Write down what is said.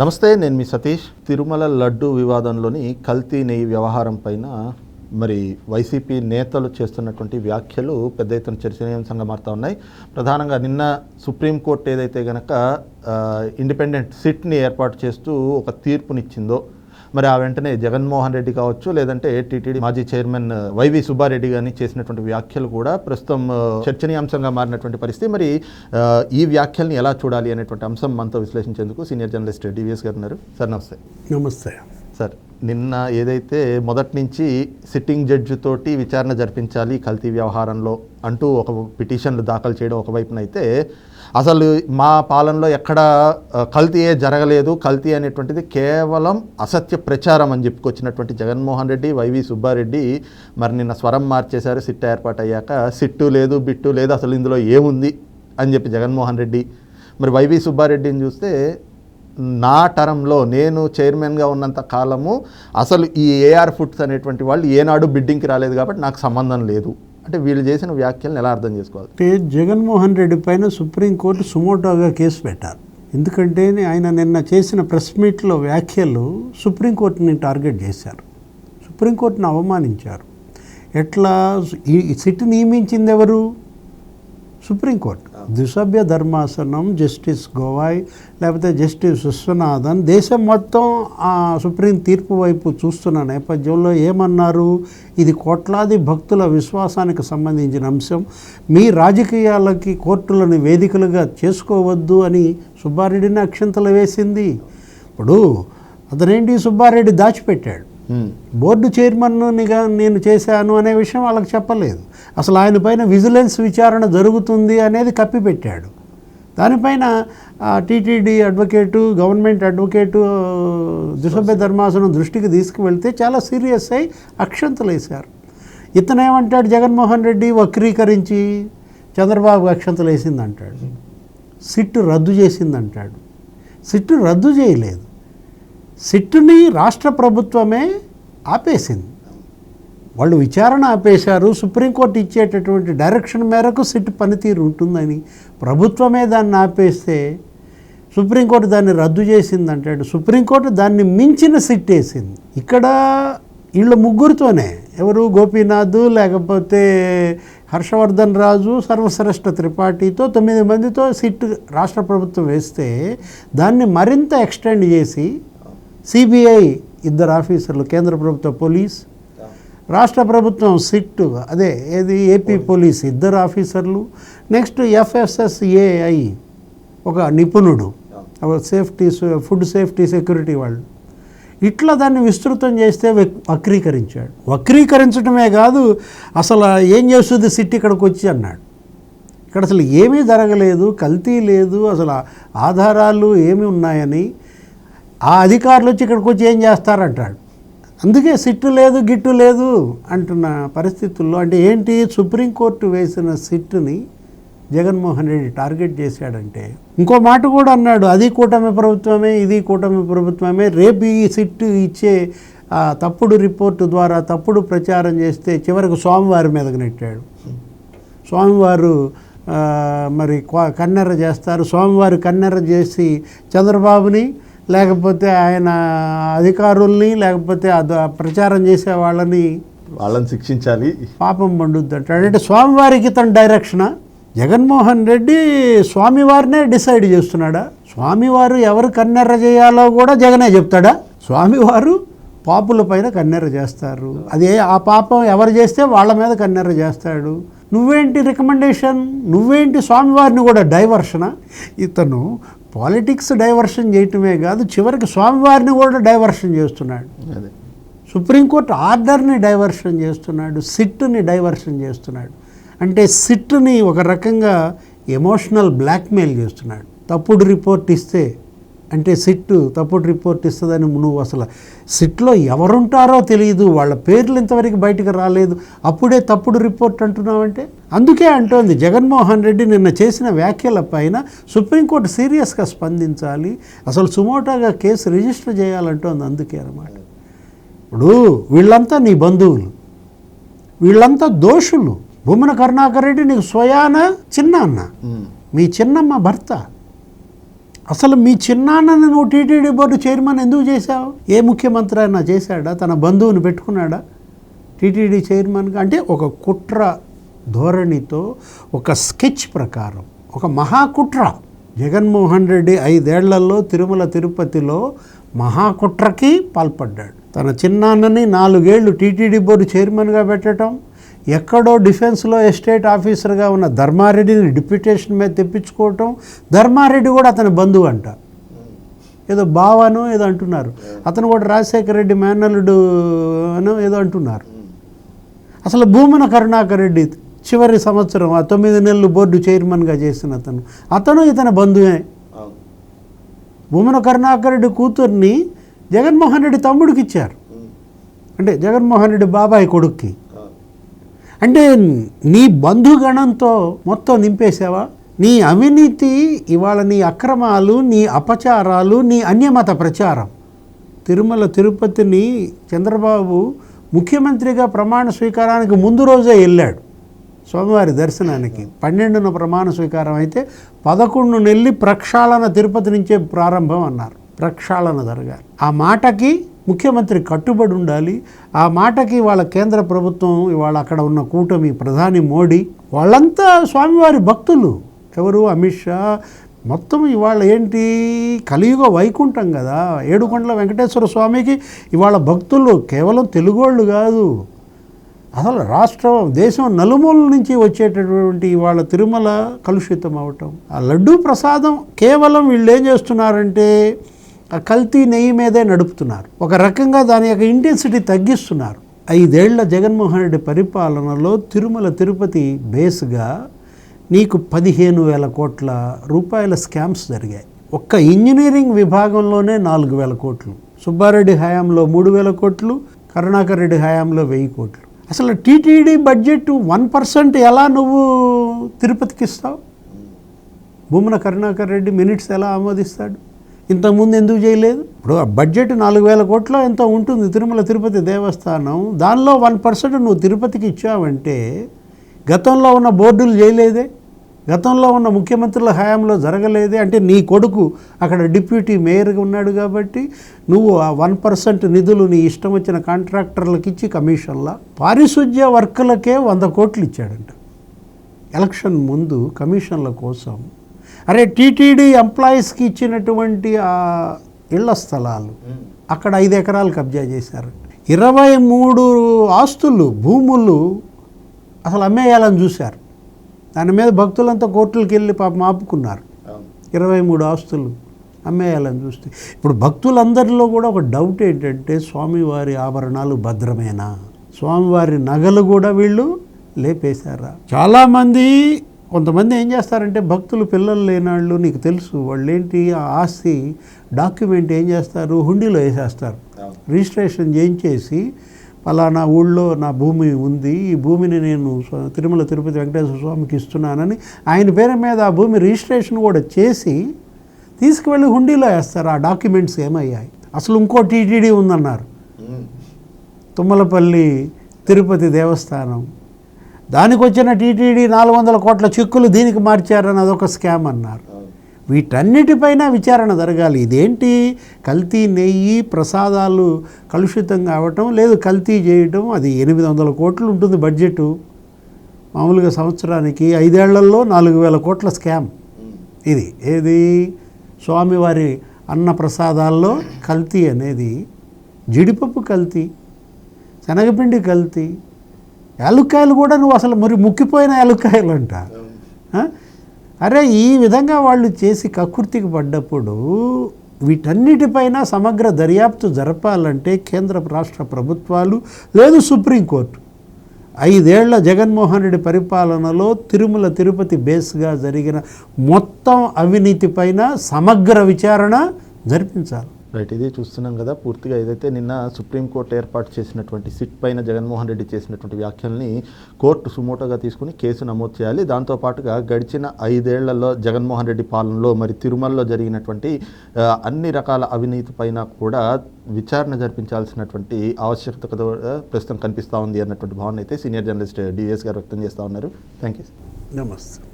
నమస్తే నేను మీ సతీష్. తిరుమల లడ్డు వివాదంలోని కల్తీ నెయ్యి వ్యవహారం పైన మరి వైసీపీ నేతలు చేస్తున్నటువంటి వ్యాఖ్యలు పెద్ద ఎత్తున చర్చనీయాంశంగా మారుతూ ఉన్నాయి. ప్రధానంగా నిన్న సుప్రీంకోర్టు ఏదైతే గనక ఇండిపెండెంట్ సిట్ని ఏర్పాటు చేస్తూ ఒక తీర్పునిచ్చిందో మరి ఆ వెంటనే జగన్మోహన్ రెడ్డి కావచ్చు లేదంటే టీటీడీ మాజీ చైర్మన్ వైవి సుబ్బారెడ్డి గారిని చేసినటువంటి వ్యాఖ్యలు కూడా ప్రస్తుతం చర్చనీయాంశంగా మారినటువంటి పరిస్థితి. మరి ఈ వ్యాఖ్యల్ని ఎలా చూడాలి అనేటువంటి అంశం మనతో విశ్లేషించేందుకు సీనియర్ జర్నలిస్ట్ డివిఎస్ గారు ఉన్నారు. సార్ నమస్తే. నమస్తే. సార్ నిన్న ఏదైతే మొదటి నుంచి సిట్టింగ్ జడ్జి తోటి విచారణ జరిపించాలి కల్తీ వ్యవహారంలో అంటూ ఒక పిటిషన్లు దాఖలు చేయడం ఒకవైపునైతే అసలు మా పాలనలో ఎక్కడ కల్తీ కల్తీయే జరగలేదు. కల్తీ అనేటువంటిది కేవలం అసత్య ప్రచారం అని చెప్పుకొచ్చినటువంటి జగన్మోహన్ రెడ్డి వైవి సుబ్బారెడ్డి మరి నిన్న స్వరం మార్చేశారు. సిట్ ఏర్పాటు అయ్యాక సిట్టు లేదు బిట్టు లేదు అసలు ఇందులో ఏముంది అని చెప్పి జగన్మోహన్ రెడ్డి. మరి వైవి సుబ్బారెడ్డిని చూస్తే నా టర్మ్లో నేను చైర్మన్గా ఉన్నంత కాలము అసలు ఈ ఏఆర్ ఫుడ్స్ అనేటువంటి వాళ్ళు ఏనాడు బిడ్డింగ్కి రాలేదు కాబట్టి నాకు సంబంధం లేదు. అంటే వీళ్ళు చేసిన వ్యాఖ్యలను ఎలా అర్థం చేసుకోవాలి? అంటే జగన్మోహన్ రెడ్డి పైన సుప్రీంకోర్టు సుమోటోగా కేసు పెట్టారు. ఎందుకంటే ఆయన నిన్న చేసిన ప్రెస్ మీట్లో వ్యాఖ్యలు సుప్రీంకోర్టుని టార్గెట్ చేశారు. సుప్రీంకోర్టును అవమానించారు. ఎట్లా ఈ సిట్ నియమించింది ఎవరు? సుప్రీంకోర్టు. ద్విసభ్య ధర్మాసనం జస్టిస్ గోవాయ్ లేకపోతే జస్టిస్ విశ్వనాథన్ దేశం మొత్తం ఆ సుప్రీం తీర్పు వైపు చూస్తున్న నేపథ్యంలో ఏమన్నారు? ఇది కోట్లాది భక్తుల విశ్వాసానికి సంబంధించిన అంశం. మీ రాజకీయాలకి కోర్టులను వేదికలుగా చేసుకోవద్దు అని సుబ్బారెడ్డిని అక్షంతలు వేసింది. ఇప్పుడు అతనేంటి సుబ్బారెడ్డి దాచిపెట్టాడు? బోర్డు చైర్మన్గా నేను చేశాను అనే విషయం వాళ్ళకి చెప్పలేదు. అసలు ఆయన పైన విజిలెన్స్ విచారణ జరుగుతుంది అనేది కప్పిపెట్టాడు. దానిపైన టీటీడీ అడ్వకేటు గవర్నమెంట్ అడ్వకేటు దుసభ్య ధర్మాసనం దృష్టికి తీసుకువెళ్తే చాలా సీరియస్ అయి అక్షంతలు వేశారు ఇతను ఏమంటాడు? జగన్మోహన్ రెడ్డి వక్రీకరించి చంద్రబాబు అక్షంతలు వేసింది అంటాడు సిట్టు రద్దు చేసింది అంటాడు సిట్టు రద్దు చేయలేదు. సిట్టుని రాష్ట్ర ప్రభుత్వమే ఆపేసింది. వాళ్ళు విచారణ ఆపేశారు సుప్రీంకోర్టు ఇచ్చేటటువంటి డైరెక్షన్ మేరకు సిట్ పనితీరు ఉంటుందని ప్రభుత్వమే దాన్ని ఆపేస్తే సుప్రీంకోర్టు దాన్ని రద్దు చేసింది అంటాడు. సుప్రీంకోర్టు దాన్ని మించిన సిట్ వేసింది ఇక్కడ వీళ్ళ ముగ్గురితోనే ఎవరు గోపీనాథ్ లేకపోతే హర్షవర్ధన్ రాజు సర్వశ్రేష్ఠ త్రిపాఠితో తొమ్మిది మందితో సిట్ రాష్ట్ర ప్రభుత్వం వేస్తే దాన్ని మరింత ఎక్స్టెండ్ చేసి సిబిఐ ఇద్దరు ఆఫీసర్లు కేంద్ర ప్రభుత్వ పోలీస్ రాష్ట్ర ప్రభుత్వం సిట్ అదే ఏది ఏపీ పోలీస్. ఇద్దరు ఆఫీసర్లు నెక్స్ట్ ఎఫ్ఎస్ఎస్ఏఐ ఒక నిపుణుడు సేఫ్టీ ఫుడ్ సేఫ్టీ సెక్యూరిటీ వాళ్ళు. ఇట్లా దాన్ని విస్తృతం చేస్తే వక్- వక్రీకరించాడు. వక్రీకరించడమే కాదు అసలు ఏం చేస్తుంది సిట్ ఇక్కడికి వచ్చి అన్నాడు. ఇక్కడ అసలు ఏమీ జరగలేదు కల్తీ లేదు అసలు ఆధారాలు ఏమి ఉన్నాయని ఆ అధికారులు వచ్చి ఇక్కడికి వచ్చి ఏం చేస్తారంటాడు? అందుకే సిట్టు లేదు గిట్టు లేదు అంటున్న పరిస్థితుల్లో అంటే ఏంటి? సుప్రీంకోర్టు వేసిన సిట్టుని జగన్మోహన్ రెడ్డి టార్గెట్ చేశాడంటే ఇంకో మాట కూడా అన్నాడు అది కూటమి ప్రభుత్వమే ఇది కూటమి ప్రభుత్వమే రేపు ఈ సిట్టు ఇచ్చే ఆ తప్పుడు రిపోర్టు ద్వారా తప్పుడు ప్రచారం చేస్తే చివరికి స్వామివారి మీదకు నెట్టాడు. స్వామివారు మరి కన్నెర చేస్తారు స్వామివారు కన్నెర చేసి చంద్రబాబుని లేకపోతే ఆయన అధికారుల్ని లేకపోతే అద ప్రచారం చేసే వాళ్ళని వాళ్ళని శిక్షించాలి. పాపం పండుద్ది అంటాడు అంటే స్వామివారికి ఇతను డైరెక్షనా? జగన్మోహన్ రెడ్డి స్వామివారినే డిసైడ్ చేస్తున్నాడా? స్వామివారు ఎవరు కన్నెర్ర చేయాలో కూడా జగనే చెప్తాడా? స్వామివారు పాపుల పైన కన్నెర్ర చేస్తారు. అదే ఆ పాపం ఎవరు చేస్తే వాళ్ళ మీద కన్నెర్ర చేస్తాడు. నువ్వేంటి రికమెండేషన్? నువ్వేంటి స్వామివారిని కూడా డైవర్షనా? ఇతను పాలిటిక్స్ డైవర్షన్ చేయటమే కాదు చివరికి స్వామివారిని కూడా డైవర్షన్ చేస్తున్నాడు. అదే. సుప్రీంకోర్టు ఆర్డర్ని డైవర్షన్ చేస్తున్నాడు సిట్టుని డైవర్షన్ చేస్తున్నాడు. అంటే సిట్టుని ఒక రకంగా ఎమోషనల్ బ్లాక్మెయిల్ చేస్తున్నాడు. తప్పుడు రిపోర్ట్ ఇస్తే అంటే సిట్టు తప్పుడు రిపోర్ట్ ఇస్తుందని నువ్వు అసలు సిట్లో ఎవరుంటారో తెలియదు వాళ్ళ పేర్లు ఇంతవరకు బయటకు రాలేదు అప్పుడే తప్పుడు రిపోర్ట్ అంటున్నావంటే? అందుకే అంటోంది జగన్మోహన్ రెడ్డి నిన్న చేసిన వ్యాఖ్యల పైన సుప్రీంకోర్టు సీరియస్గా స్పందించాలి అసలు సుమోటాగా కేసు రిజిస్టర్ చేయాలంటోంది అందుకే అన్నమాట. ఇప్పుడు వీళ్ళంతా నీ బంధువులు వీళ్ళంతా దోషులు. భూమన కరుణాకర్ రెడ్డి నీకు స్వయాన చిన్న అన్న. మీ చిన్నమ్మ భర్త. అసలు మీ చిన్నాన్నని నువ్వు టీటీడీ బోర్డు చైర్మన్ ఎందుకు చేశావు? ఏ ముఖ్యమంత్రి అయినా చేశాడా? తన బంధువుని పెట్టుకున్నాడా? టీటీడీ చైర్మన్గా? అంటే ఒక కుట్ర ధోరణితో ఒక స్కెచ్ ప్రకారం ఒక మహాకుట్ర. జగన్మోహన్ రెడ్డి ఐదేళ్ళలో తిరుమల తిరుపతిలో మహాకుట్రకి పాల్పడ్డాడు. తన చిన్నాన్నని నాలుగేళ్ళు టీటీడీ బోర్డు చైర్మన్గా పెట్టడం ఎక్కడో డిఫెన్స్లో ఎస్టేట్ ఆఫీసర్గా ఉన్న ధర్మారెడ్డిని డిప్యూటేషన్ మీద తెప్పించుకోవటం ధర్మారెడ్డి కూడా అతని బంధువు అంట. ఏదో బావనో ఏదో అంటున్నారు. అతను కూడా రాజశేఖర రెడ్డి మేనల్లుడు అనో ఏదో అంటున్నారు. అసలు భూమన కరుణాకర్ రెడ్డి చివరి సంవత్సరం ఆ తొమ్మిది నెలలు బోర్డు చైర్మన్గా చేసిన అతను. అతను ఇతని బంధువే. భూమన కరుణాకర్ రెడ్డి కూతుర్ని జగన్మోహన్ రెడ్డి తమ్ముడికి ఇచ్చారు అంటే జగన్మోహన్ రెడ్డి బాబాయ్ కొడుక్కి. అంటే నీ బంధుగణంతో మొత్తం నింపేసావా నీ అవినీతి ఇవాళ నీ అక్రమాలు నీ అపచారాలు నీ అన్యమత ప్రచారం. తిరుమల తిరుపతిని చంద్రబాబు ముఖ్యమంత్రిగా ప్రమాణ స్వీకారానికి ముందు రోజే వెళ్ళాడు. స్వామివారి దర్శనానికి పన్నెండున ప్రమాణ స్వీకారం అయితే పదకొండు నెల్లి ప్రక్షాళన తిరుపతి నుంచే ప్రారంభం అన్నారు. ప్రక్షాళన జరగాలి. ఆ మాటకి ముఖ్యమంత్రి కట్టుబడి ఉండాలి. ఆ మాటకి వాళ్ళ కేంద్ర ప్రభుత్వం ఇవాళ అక్కడ ఉన్న కూటమి ప్రధాని మోడీ వాళ్ళంతా స్వామివారి భక్తులు. ఎవరు? అమిత్ షా. మొత్తం ఇవాళ ఏంటి? కలియుగ వైకుంఠం కదా. ఏడుకొండల వెంకటేశ్వర స్వామికి ఇవాళ భక్తులు కేవలం తెలుగోళ్ళు కాదు. అసలు రాష్ట్రం దేశం నలుమూల నుంచి వచ్చేటటువంటి ఇవాళ తిరుమల కలుషితం అవటం ఆ లడ్డూ ప్రసాదం కేవలం వీళ్ళు ఏం చేస్తున్నారంటే కల్తీ నెయ్యి మీదే నడుపుతున్నారు. ఒక రకంగా దాని యొక్క ఇంటెన్సిటీ తగ్గిస్తున్నారు. ఐదేళ్ళ జగన్మోహన్ రెడ్డి పరిపాలనలో తిరుమల తిరుపతి బేస్గా నీకు పదిహేను వేల కోట్ల రూపాయల స్కామ్స్ జరిగాయి. ఒక్క ఇంజనీరింగ్ విభాగంలోనే నాలుగు వేల కోట్లు సుబ్బారెడ్డి హయాంలో మూడు వేల కోట్లు కరుణాకర్ రెడ్డి హయాంలో వెయ్యి కోట్లు. అసలు టీటీడీ బడ్జెట్ వన్ పర్సెంట్ ఎలా నువ్వు తిరుపతికి ఇస్తావు భూమన కరుణాకర్ రెడ్డి మినిట్స్ ఎలా ఆమోదిస్తాడు? ఇంతకుముందు ఎందుకు చేయలేదు? ఇప్పుడు ఆ బడ్జెట్ నాలుగు వేల కోట్ల ఎంతో ఉంటుంది తిరుమల తిరుపతి దేవస్థానం. దానిలో వన్ పర్సెంట్ నువ్వు తిరుపతికి ఇచ్చావంటే గతంలో ఉన్న బోర్డులు చేయలేదే? గతంలో ఉన్న ముఖ్యమంత్రుల హయాంలో జరగలేదే? అంటే నీ కొడుకు అక్కడ డిప్యూటీ మేయర్గా ఉన్నాడు కాబట్టి నువ్వు ఆ వన్ పర్సెంట్ నిధులు నీ ఇష్టం వచ్చిన కాంట్రాక్టర్లకు ఇచ్చి కమిషన్లా పారిశుధ్య వర్కులకే వంద కోట్లు ఇచ్చాడంట. ఎలక్షన్ ముందు కమిషన్ల కోసం అరే టీటీడీ ఎంప్లాయీస్కి ఇచ్చినటువంటి ఆ ఇళ్ళ స్థలాలు అక్కడ ఐదు ఎకరాలు కబ్జా చేశారు. ఇరవై మూడు ఆస్తులు భూములు అసలు అమ్మేయాలని చూశారు. దాని మీద భక్తులంతా కోర్టులకు వెళ్ళి పాపం ఆపుకున్నారు. ఇరవై మూడు ఆస్తులు అమ్మేయాలని చూస్తే ఇప్పుడు భక్తులందరిలో కూడా ఒక డౌట్ ఏంటంటే స్వామివారి ఆభరణాలు భద్రమేనా? స్వామివారి నగలు కూడా వీళ్ళు లేపేశారా? చాలామంది కొంతమంది ఏం చేస్తారంటే భక్తులు పిల్లలు లేనాళ్ళు నీకు తెలుసు వాళ్ళు ఏంటి ఆ ఆస్తి డాక్యుమెంట్ ఏం చేస్తారు? హుండీలో వేసేస్తారు. రిజిస్ట్రేషన్ చేయించేసి పలానా ఊళ్ళో నా భూమి ఉంది ఈ భూమిని నేను తిరుమల తిరుపతి వెంకటేశ్వర స్వామికి ఇస్తున్నానని ఆయన పేరు మీద ఆ భూమి రిజిస్ట్రేషన్ కూడా చేసి తీసుకువెళ్ళి హుండీలో వేస్తారు. ఆ డాక్యుమెంట్స్ ఏమయ్యాయి? అసలు ఇంకో టీటీడీ ఉందన్నారు. తుమ్మలపల్లి తిరుపతి దేవస్థానం. దానికి వచ్చిన టీటీడీ నాలుగు వందల కోట్ల చెక్కులు దీనికి మార్చారని అదొక స్కామ్ అన్నారు. వీటన్నిటిపైన విచారణ జరగాలి. ఇదేంటి? కల్తీ నెయ్యి ప్రసాదాలు కలుషితం కావటం లేదు కల్తీ చేయటం అది ఎనిమిది వందల కోట్లు ఉంటుంది బడ్జెట్. మామూలుగా సంవత్సరానికి ఐదేళ్ళలో నాలుగు వేల కోట్ల స్కామ్. ఇది ఏది? స్వామివారి అన్న ప్రసాదాల్లో కల్తీ అనేది జీడిపప్పు కల్తీ శనగపిండి కల్తీ యాలుక్కాయలు కూడా నువ్వు అసలు మరి ముక్కిపోయిన యాలుక్కాయలు అంట? అరే ఈ విధంగా వాళ్ళు చేసి కకృతికి పడ్డప్పుడు వీటన్నిటిపైన సమగ్ర దర్యాప్తు జరపాలంటే కేంద్ర రాష్ట్ర ప్రభుత్వాలు లేదు సుప్రీంకోర్టు. ఐదేళ్ళ జగన్మోహన్ రెడ్డి పరిపాలనలో తిరుమల తిరుపతి బేస్గా జరిగిన మొత్తం అవినీతి పైన సమగ్ర విచారణ జరిపించాలి. రైట్ ఇది చూస్తున్నాం కదా. పూర్తిగా ఏదైతే నిన్న సుప్రీంకోర్టు ఏర్పాటు చేసినటువంటి సిట్ పైన జగన్మోహన్ రెడ్డి చేసినటువంటి వ్యాఖ్యల్ని కోర్టు సుమోటోగా తీసుకుని కేసు నమోదు చేయాలి. దాంతోపాటుగా గడిచిన ఐదేళ్ళలో జగన్మోహన్ రెడ్డి పాలనలో మరి తిరుమలలో జరిగినటువంటి అన్ని రకాల అవినీతి పైన కూడా విచారణ జరిపించాల్సినటువంటి ఆవశ్యకత ప్రస్తుతం కనిపిస్తూ ఉంది అన్నటువంటి భావన అయితే సీనియర్ జర్నలిస్ట్ డిఎస్ గారు వ్యక్తం చేస్తూ ఉన్నారు. థ్యాంక్ యూ నమస్తే.